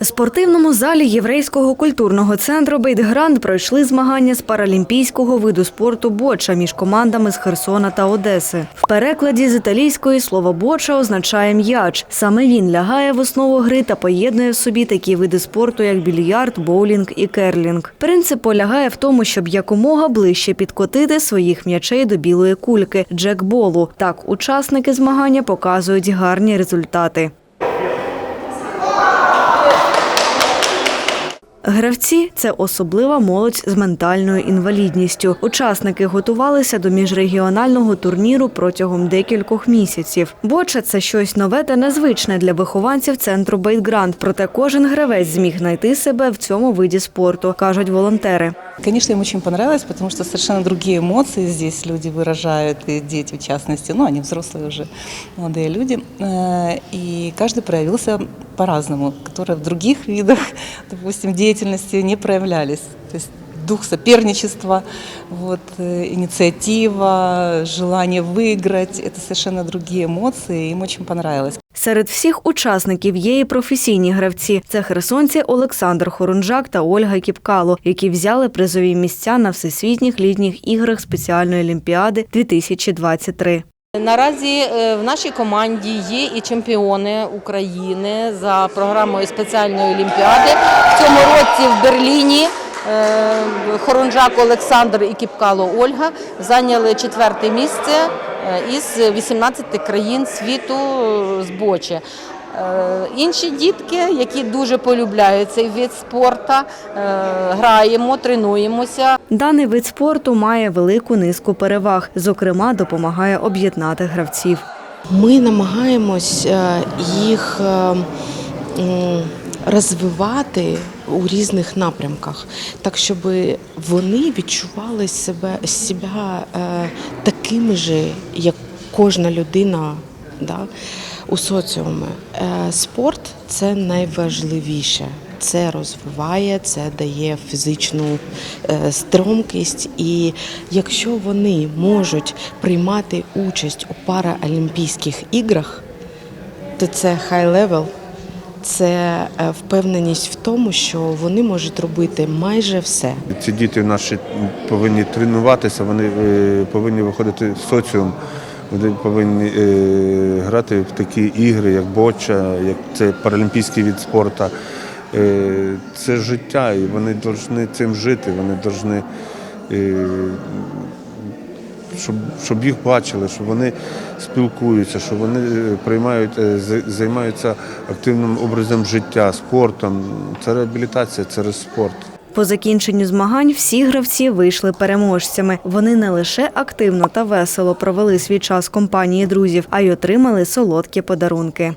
В спортивному залі Єврейського культурного центру Бейтгранд пройшли змагання з паралімпійського виду спорту боча між командами з Херсона та Одеси. В перекладі з італійської слово боча означає м'яч. Саме він лягає в основу гри та поєднує в собі такі види спорту, як більярд, боулінг і керлінг. Принцип полягає в тому, щоб якомога ближче підкотити своїх м'ячей до білої кульки джекболу. Так учасники змагання показують гарні результати. Гравці це особлива молодь з ментальною інвалідністю. Учасники готувалися до міжрегіонального турніру протягом декількох місяців. Боча це щось нове та незвичне для вихованців центру Бейтгранд. Проте кожен гравець зміг знайти себе в цьому виді спорту, кажуть волонтери. Конечно, им очень понравилось, потому что совершенно другие эмоции здесь люди выражают, и дети в частности, ну, они взрослые уже, молодые люди. Э, И каждый проявился по-разному, которые в других видах, допустим, деятельности не проявлялись. То есть дух соперничества, вот, э, инициатива, желание выиграть – это совершенно другие эмоции, и им очень понравилось. Серед всіх учасників є і професійні гравці. Це херсонці Олександр Хорунжак та Ольга Кіпкало, які взяли призові місця на всесвітніх літніх іграх спеціальної олімпіади 2023. Наразі е, в нашій команді є і чемпіони України за програмою спеціальної олімпіади. В цьому році в Берліні е, Хорунжак Олександр і Кіпкало Ольга зайняли четверте місце е, із 18 країн світу е, з бочі. Інші дітки, які дуже полюбляють цей вид спорту, граємо, тренуємося. Даний вид спорту має велику низку переваг. Зокрема, допомагає об'єднати гравців. Ми намагаємось їх розвивати у різних напрямках, так щоб вони відчували себе себе е, такими же, як кожна людина да, у соціумі. Е, Спорт це найважливіше. Це розвиває, це дає фізичну е, стромкість. І якщо вони можуть приймати участь у параолімпійських іграх, то це хай левел, це е, впевненість в тому, що вони можуть робити майже все. Ці діти наші повинні тренуватися, вони е, повинні виходити в соціум, вони повинні е, грати в такі ігри, як боча, як це паралімпійський від спорту. Це життя, і вони повинні цим жити, вони повинні, щоб, щоб їх бачили, щоб вони спілкуються, щоб вони е, приймають, е, займаються активним образом життя, спортом. Це реабілітація, це спорт. По закінченню змагань всі гравці вийшли переможцями. Вони не лише активно та весело провели свій час компанії друзів, а й отримали солодкі подарунки.